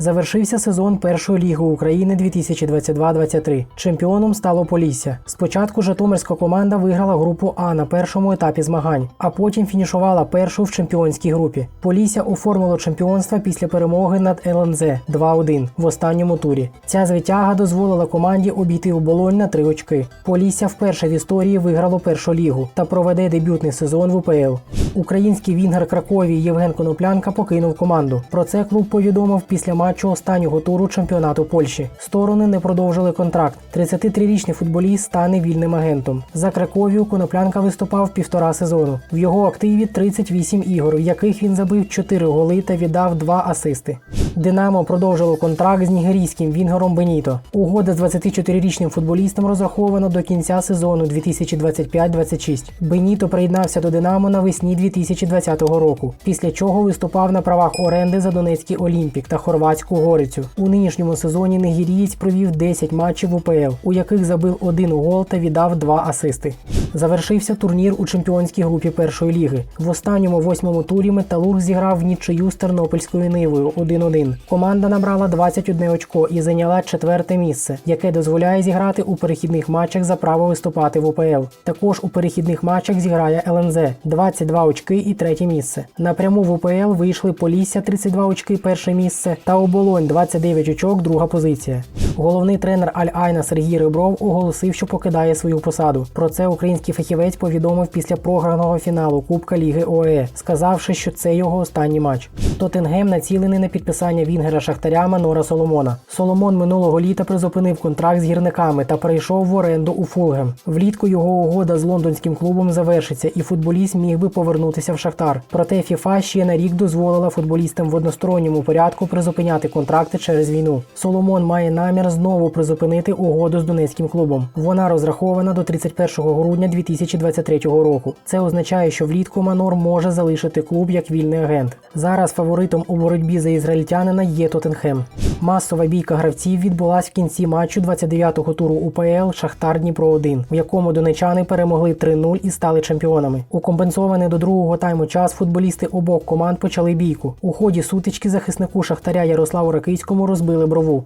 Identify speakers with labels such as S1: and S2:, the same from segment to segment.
S1: Завершився сезон першої ліги України 2022-23. Чемпіоном стало Полісся. Спочатку Житомирська команда виграла групу А на першому етапі змагань, а потім фінішувала першу в чемпіонській групі. Полісся оформило чемпіонство після перемоги над ЛНЗ 2-1 в останньому турі. Ця звитяга дозволила команді обійти оболонь на три очки. Полісся вперше в історії виграло першу лігу та проведе дебютний сезон в УПЛ. Український вінгер Кракові Євген Коноплянка покинув команду. Про це клуб повідомив після матчу останнього туру чемпіонату Польщі. Сторони не продовжили контракт. 33-річний футболіст стане вільним агентом. За Краковію Коноплянка виступав півтора сезону. В його активі 38 ігор, в яких він забив 4 голи та віддав 2 асисти. Динамо продовжило контракт з нігерійським вінгером Беніто. Угода з 24-річним футболістом розрахована до кінця сезону 2025-26. Беніто приєднався до Динамо навесні 2020 року, після чого виступав на правах оренди за Донецький Олімпік та Хорватську Горицю. У нинішньому сезоні нігерієць провів 10 матчів УПЛ, у яких забив один гол та віддав два асисти. Завершився турнір у чемпіонській групі першої ліги. В останньому восьмому турі Металург зіграв в нічию з Тернопільською нивою 1-1. Команда набрала 21 очко і зайняла четверте місце, яке дозволяє зіграти у перехідних матчах за право виступати в УПЛ. Також у перехідних матчах зіграє ЛНЗ 22 очки і третє місце. Напряму в УПЛ вийшли Полісся 32 очки перше місце та Оболонь 29 очок, друга позиція. Головний тренер Аль-Айна Сергій Ребров оголосив, що покидає свою посаду. Про це український фахівець повідомив після програного фіналу Кубка Ліги ОЕ, сказавши, що це його останній матч. Тоттенгем націлений на підписання вінгера Шахтаря Манора Соломона. Соломон минулого літа призупинив контракт з гірниками та перейшов в оренду у Фулгем. Влітку його угода з лондонським клубом завершиться, і футболіст міг би повернутися в Шахтар. Проте ФІФА ще на рік дозволила футболістам в односторонньому порядку призупиняти контракти через війну. Соломон має намір знову призупинити угоду з донецьким клубом. Вона розрахована до 31 грудня 2023 року. Це означає, що влітку Манор може залишити клуб як вільний агент. Зараз фаворитом у боротьбі за ізраїльтянина є Тоттенхем. Масова бійка гравців відбулась в кінці матчу 29-го туру УПЛ Шахтар Дніпро 1 в якому донечани перемогли 3-0 і стали чемпіонами. У компенсований до другого тайму час футболісти обох команд почали бійку. У ході сутички захиснику Шахтаря Ярославу Ракицькому розбили брову.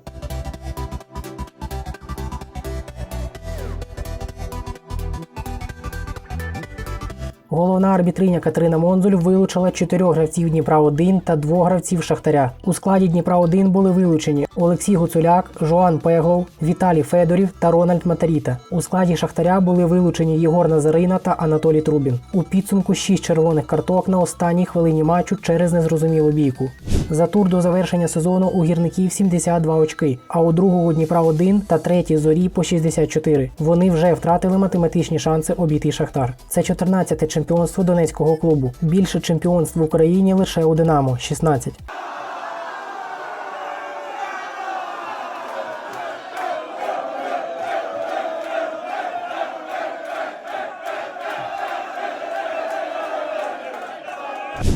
S1: Головна арбітриня Катерина Монзуль вилучила чотирьох гравців Дніпра 1 та двох гравців Шахтаря. У складі Дніпра 1 були вилучені Олексій Гуцуляк, Жоан Пеглов, Віталій Федорів та Рональд Матаріта. У складі Шахтаря були вилучені Єгор Назарина та Анатолій Трубін. У підсумку шість червоних карток на останній хвилині матчу через незрозумілу бійку. За тур до завершення сезону у гірників 72 очки, а у другого Дніпра 1 та третій зорі по 64. Вони вже втратили математичні шанси обійти Шахтар. Це 14-те чемпіонство донецького клубу. Більше чемпіонств в Україні лише у Динамо 16.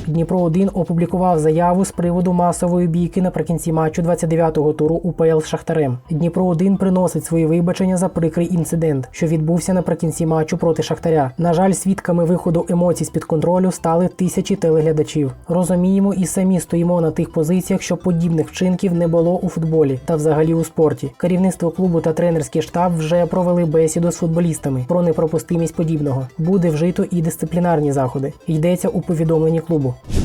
S1: Дніпро 1 опублікував заяву з приводу масової бійки наприкінці матчу 29-го туру УПЛ з Шахтарем. Дніпро 1 приносить свої вибачення за прикрий інцидент, що відбувся наприкінці матчу проти Шахтаря. На жаль, свідками виходу емоцій з під контролю стали тисячі телеглядачів. Розуміємо і самі стоїмо на тих позиціях, що подібних вчинків не було у футболі та взагалі у спорті. Керівництво клубу та тренерський штаб вже провели бесіду з футболістами про непропустимість подібного. Буде вжито і дисциплінарні заходи. Йдеться у повідомленні клубу.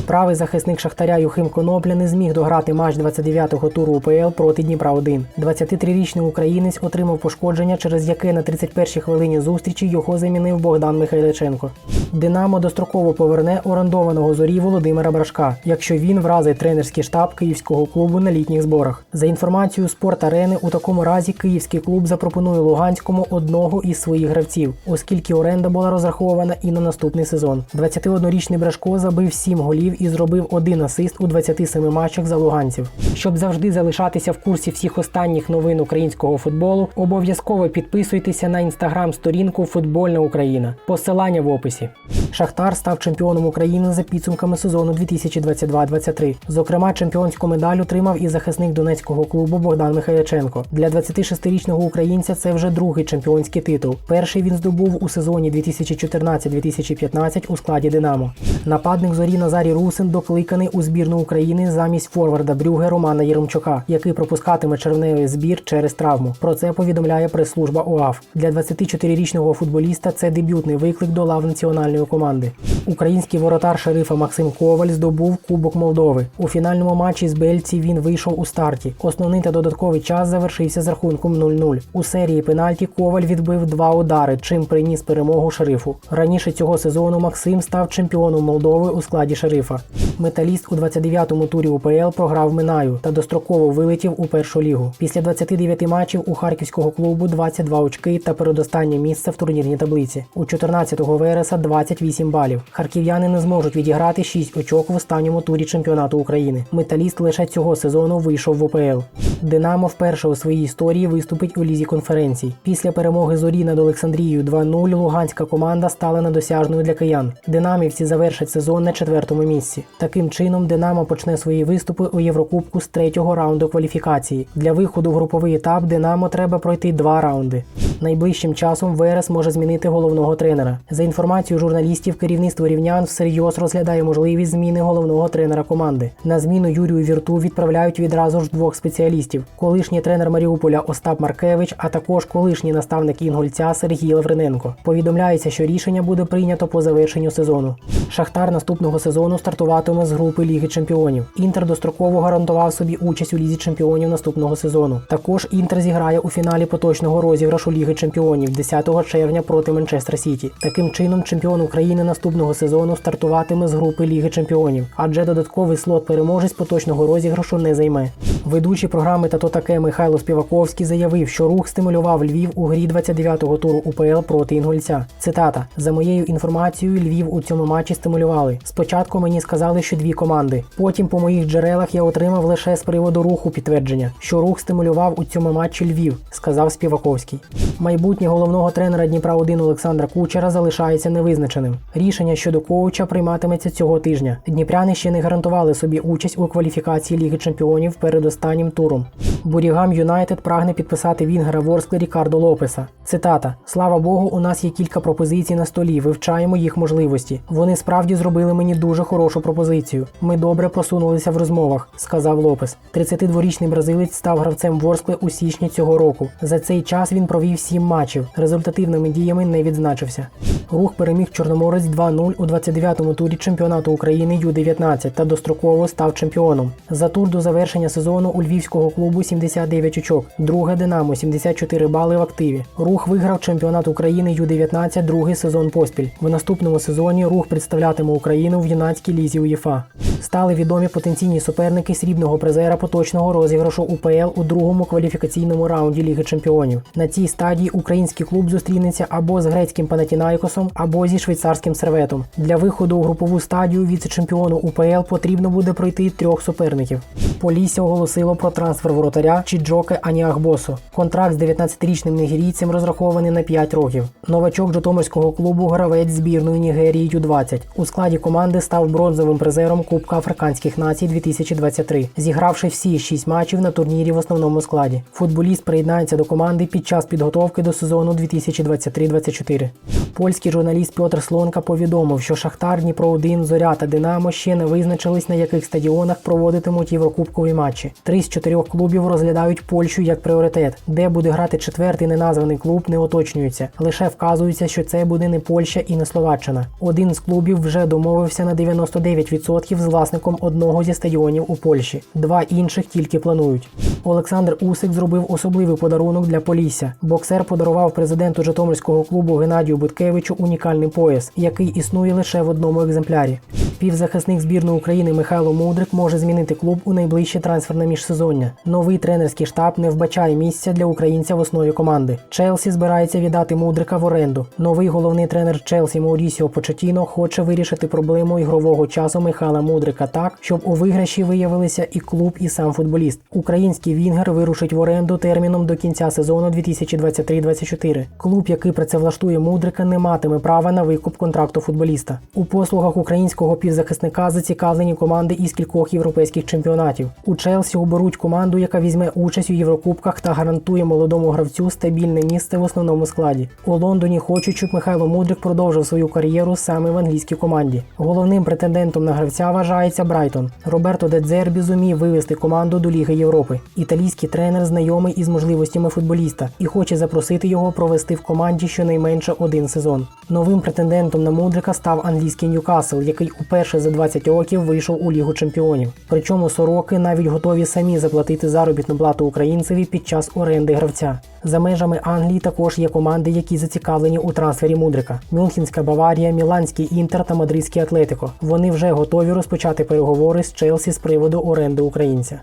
S1: Правий захисник Шахтаря Юхим Конопля не зміг дограти матч 29-го туру УПЛ проти Дніпра 1 23-річний українець отримав пошкодження, через яке на 31-й хвилині зустрічі його замінив Богдан Михайличенко. Динамо достроково поверне орендованого зорі Володимира Брашка, якщо він вразить тренерський штаб київського клубу на літніх зборах. За інформацією спорт арени, у такому разі київський клуб запропонує Луганському одного із своїх гравців, оскільки оренда була розрахована і на наступний сезон. 21-річний Брашко забив 7 голів і зробив один асист у 27 матчах за луганців. Щоб завжди залишатися в курсі всіх останніх новин українського футболу, обов'язково підписуйтеся на інстаграм-сторінку Футбольна Україна. Посилання в описі. Шахтар став чемпіоном України за підсумками сезону 2022-23. Зокрема, чемпіонську медаль отримав і захисник донецького клубу Богдан Михайличенко. Для 26-річного українця це вже другий чемпіонський титул. Перший він здобув у сезоні 2014-2015 у складі Динамо. Нападник зорі зорі Назарій Русин докликаний у збірну України замість форварда Брюге Романа Єремчука, який пропускатиме червневий збір через травму. Про це повідомляє прес-служба УАФ. Для 24-річного футболіста це дебютний виклик до лав національної команди. Український воротар шерифа Максим Коваль здобув Кубок Молдови. У фінальному матчі з Бельці він вийшов у старті. Основний та додатковий час завершився з рахунком 0-0. У серії пенальті Коваль відбив два удари, чим приніс перемогу шерифу. Раніше цього сезону Максим став чемпіоном Молдови у складі шерифа. Металіст у 29-му турі УПЛ програв Минаю та достроково вилетів у першу лігу. Після 29 матчів у харківського клубу 22 очки та передостаннє місце в турнірній таблиці. У 14 вереса 28 балів. Харків'яни не зможуть відіграти 6 очок в останньому турі чемпіонату України. Металіст лише цього сезону вийшов в УПЛ. Динамо вперше у своїй історії виступить у лізі конференцій. Після перемоги зорі над Олександрією 2-0 луганська команда стала недосяжною для киян. Динамівці завершать сезон на четвертому місці. Таким чином, Динамо почне свої виступи у Єврокубку з третього раунду кваліфікації. Для виходу в груповий етап Динамо треба пройти два раунди. Найближчим часом Верес може змінити головного тренера. За інформацією журналістів, керівництво рівнян всерйоз розглядає можливість зміни головного тренера команди. На зміну Юрію Вірту відправляють відразу ж двох спеціалістів: колишній тренер Маріуполя Остап Маркевич, а також колишній наставник Інгульця Сергій Лавриненко. Повідомляється, що рішення буде прийнято по завершенню сезону. Шахтар наступного сезону стартуватиме з групи Ліги Чемпіонів. Інтер достроково гарантував собі участь у лізі чемпіонів наступного сезону. Також Інтер зіграє у фіналі поточного розіграшу Ліги Чемпіонів 10 червня проти Манчестер Сіті. Таким чином, чемпіон України наступного сезону стартуватиме з групи Ліги Чемпіонів, адже додатковий слот переможець поточного розіграшу не займе. Ведучий програми «Тато таке Михайло Співаковський заявив, що рух стимулював Львів у грі 29-го туру УПЛ проти Інгульця. Цитата: за моєю інформацією, Львів у цьому матчі стимулювали. Спочатку мені сказали, що дві команди. Потім, по моїх джерелах, я отримав лише з приводу руху підтвердження, що рух стимулював у цьому матчі Львів, сказав Співаковський. Майбутнє головного тренера Дніпра 1 Олександра Кучера залишається невизначеним. Рішення щодо коуча прийматиметься цього тижня. Дніпряни ще не гарантували собі участь у кваліфікації Ліги Чемпіонів перед останнім туром. Бурігам Юнайтед прагне підписати Вінгера Ворскли Рікардо Лопеса. Цитата: Слава Богу, у нас є кілька пропозицій на столі. Вивчаємо їх можливості. Вони справді зробили мені дуже хорошу пропозицію. Ми добре просунулися в розмовах, сказав Лопес. 32-річний бразилець став гравцем Ворскли у січні цього року. За цей час він провів сім матчів. Результативними діями не відзначився. Рух переміг Чорноморець 2-0 у 29-му турі чемпіонату України Ю-19 та достроково став чемпіоном. За тур до завершення сезону у львівського клубу 79 очок. Друге Динамо 74 бали в активі. Рух виграв чемпіонат України Ю-19 другий сезон поспіль. В наступному сезоні рух представлятиме Україну в юнацькій лізі УЄФА. Стали відомі потенційні суперники срібного призера поточного розіграшу УПЛ у другому кваліфікаційному раунді Ліги Чемпіонів. На цій стадії український клуб зустрінеться або з грецьким Панатінайкосом, або зі швейцарським серветом. Для виходу у групову стадію віце-чемпіону УПЛ потрібно буде пройти трьох суперників. Полісся оголосило про трансфер воротаря Чіджоке Аніахбосо. Контракт з 19-річним нігерійцем розрахований на 5 років. Новачок Житомирського клубу гравець збірної Нігерії Ю-20. У складі команди став бронзовим призером Кубка Африканських націй 2023, зігравши всі 6 матчів на турнірі в основному складі. Футболіст приєднається до команди під час підготовки до сезону 2023-24. Польський журналіст Петр Слонка повідомив, що Шахтар, Дніпро 1 Зоря та Динамо ще не визначились на яких стадіонах проводитимуть єврокубкові матчі. Три з чотирьох клубів розглядають Польщу як пріоритет, де буде грати четвертий неназваний клуб, не уточнюється. Лише вказується, що це буде не Польща і не Словаччина. Один з клубів вже домовився на 99% з власником одного зі стадіонів у Польщі. Два інших тільки планують. Олександр Усик зробив особливий подарунок для Полісся. Боксер подарував президенту Житомирського клубу Геннадію Буткевичу унікальний пояс, який існує лише в одному екземплярі. Півзахисник збірної України Михайло Мудрик може змінити клуб у найближче трансферне міжсезоння. Новий тренерський штаб не вбачає місця для українця в основі команди. Челсі збирається віддати Мудрика в оренду. Новий головний тренер Челсі Маурісіо Почетіно хоче вирішити проблему ігрового часу Михайла Мудрика так, щоб у виграші виявилися і клуб, і сам футболіст. Український Вінгер вирушить в оренду терміном до кінця сезону 2023-2024. Клуб, який працевлаштує Мудрика, не матиме права на викуп контракту футболіста. У послугах українського півзахисника зацікавлені команди із кількох європейських чемпіонатів. У Челсі оберуть команду, яка візьме участь у Єврокубках та гарантує молодому гравцю стабільне місце в основному складі. У Лондоні хочуть, щоб Михайло Мудрик продовжив свою кар'єру саме в англійській команді. Головним претендентом на гравця вважається Брайтон. Роберто Дедзербі зумів вивести команду до Ліги Європи. Італійський тренер знайомий із можливостями футболіста і хоче запросити його провести в команді щонайменше один сезон. Новим претендентом на Мудрика став англійський Ньюкасл, який уперше за 20 років вийшов у Лігу чемпіонів. Причому сороки навіть готові самі заплатити заробітну плату українцеві під час оренди гравця. За межами Англії також є команди, які зацікавлені у трансфері Мудрика: Мюнхенська Баварія, Міланський Інтер та Мадридський Атлетико. Вони вже готові розпочати переговори з Челсі з приводу оренди українця.